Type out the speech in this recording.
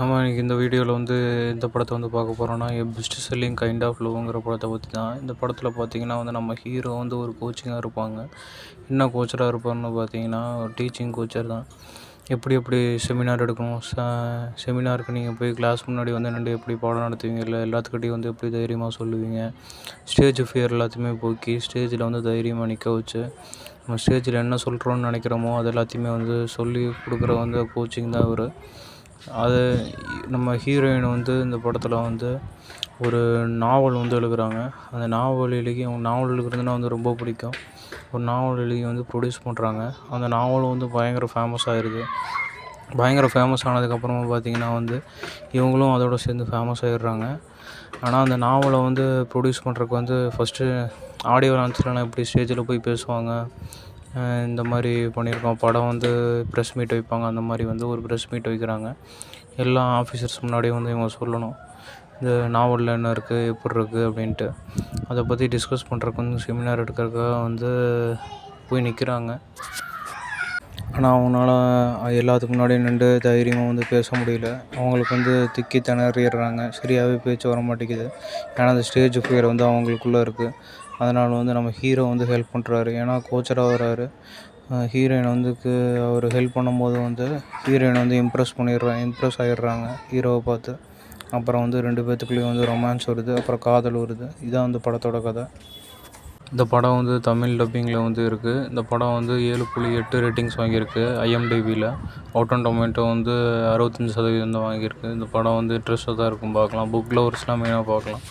நம்ம இன்றைக்கி இந்த வீடியோவில் வந்து இந்த படத்தை வந்து பார்க்க போகிறோன்னா a best selling kind of லவ்ங்கிற படத்தை பற்றி தான் இந்த படத்தில் பார்த்தீங்கன்னா வந்து நம்ம ஹீரோ வந்து ஒரு கோச்சிங்காக இருப்பாங்க. என்ன கோச்சராக இருப்பார்னு பார்த்தீங்கன்னா ஒரு டீச்சிங் கோச்சர் தான். எப்படி எப்படி செமினார் எடுக்கணும்? செமினாருக்கு நீங்கள் போய் கிளாஸ் முன்னாடி வந்து நின்று எப்படி பாடம் நடத்துவீங்க? இல்லை எல்லாத்துக்கிட்டையும் வந்து எப்படி தைரியமாக சொல்லுவீங்க? ஸ்டேஜ் ஃபியர் எல்லாத்தையுமே போக்கி ஸ்டேஜில் வந்து தைரியமாக நிற்க வச்சு நம்ம ஸ்டேஜில் என்ன சொல்கிறோன்னு நினைக்கிறோமோ அது எல்லாத்தையுமே வந்து சொல்லி கொடுக்குற வந்து கோச்சிங் தான் அவர் அது நம்ம ஹீரோயின் வந்து இந்த படத்தில் வந்து ஒரு நாவல் வந்து எழுதுகிறாங்க அந்த நாவல் எழுதி அவங்க நாவல் எழுதுறதுன்னா வந்து ரொம்ப பிடிக்கும். ஒரு நாவல் எழுதி வந்து ப்ரொடியூஸ் பண்ணுறாங்க அந்த நாவலும் வந்து பயங்கர ஃபேமஸ் ஆகிருது பயங்கர ஃபேமஸ் ஆனதுக்கப்புறமா பார்த்திங்கன்னா வந்து இவங்களும் அதோட சேர்ந்து ஃபேமஸ் ஆகிடுறாங்க ஆனால் அந்த நாவலை வந்து ப்ரொடியூஸ் பண்ணுறதுக்கு வந்து ஃபஸ்ட்டு ஆடியோ லான்ச்லலாம் எப்படி ஸ்டேஜில் போய் பேசுவாங்க? இந்த மாதிரி பண்ணியிருக்கோம். படம் வந்து ப்ரெஸ் மீட் வைப்பாங்க. அந்த மாதிரி வந்து ஒரு ப்ரெஸ் மீட் வைக்கிறாங்க. எல்லா ஆஃபீஸர்ஸ் முன்னாடியும் வந்து இவங்க சொல்லணும். இந்த நாவலில் என்ன இருக்குது எப்படி இருக்குது அப்படின்ட்டு. அதை பற்றி டிஸ்கஸ் பண்ணுறதுக்கு வந்து செமினார் எடுக்கிறதுக்காக வந்து போய் நிற்கிறாங்க ஆனால் அவங்களால எல்லாத்துக்கு முன்னாடியும் நின்று தைரியமாக வந்து பேச முடியல. அவங்களுக்கு வந்து திக்கி திணறிடுறாங்க. சரியாகவே பேச்சு வர மாட்டேங்குது. ஏன்னா அந்த ஸ்டேஜ் ஃபியர் வந்து அவங்களுக்குள்ளே இருக்குது அதனால் வந்து நம்ம ஹீரோ வந்து ஹெல்ப் பண்ணுறாரு ஏன்னா கோச்சராக வர்றாரு ஹீரோயின் வந்து அவர் ஹெல்ப் பண்ணும்போது வந்து ஹீரோயின் வந்து இம்ப்ரெஸ் பண்ணிடுறாங்க இம்ப்ரெஸ் ஆகிடுறாங்க ஹீரோவை பார்த்து. அப்புறம் வந்து ரெண்டு பேர்த்துக்குள்ளேயும் வந்து ரொமான்ஸ் வருது. அப்புறம் காதல் வருது. இதான் வந்து படத்தோட கதை. இந்த படம் வந்து தமிழ் டப்பிங்கில் வந்து இருக்குது இந்த படம் வந்து ஏழு புள்ளி எட்டு ரேட்டிங்ஸ் வாங்கியிருக்கு. ஐஎம்டிபியில் அவுட் டொமேட்டோ வந்து அறுபத்தஞ்சி சதவீதம் தான் வாங்கியிருக்கு. இந்த படம் வந்து இன்ட்ரெஸ்ட்டாக தான் இருக்கும். பார்க்கலாம். புக் லவர்ஸ்லாம் மெயினாக பார்க்கலாம்.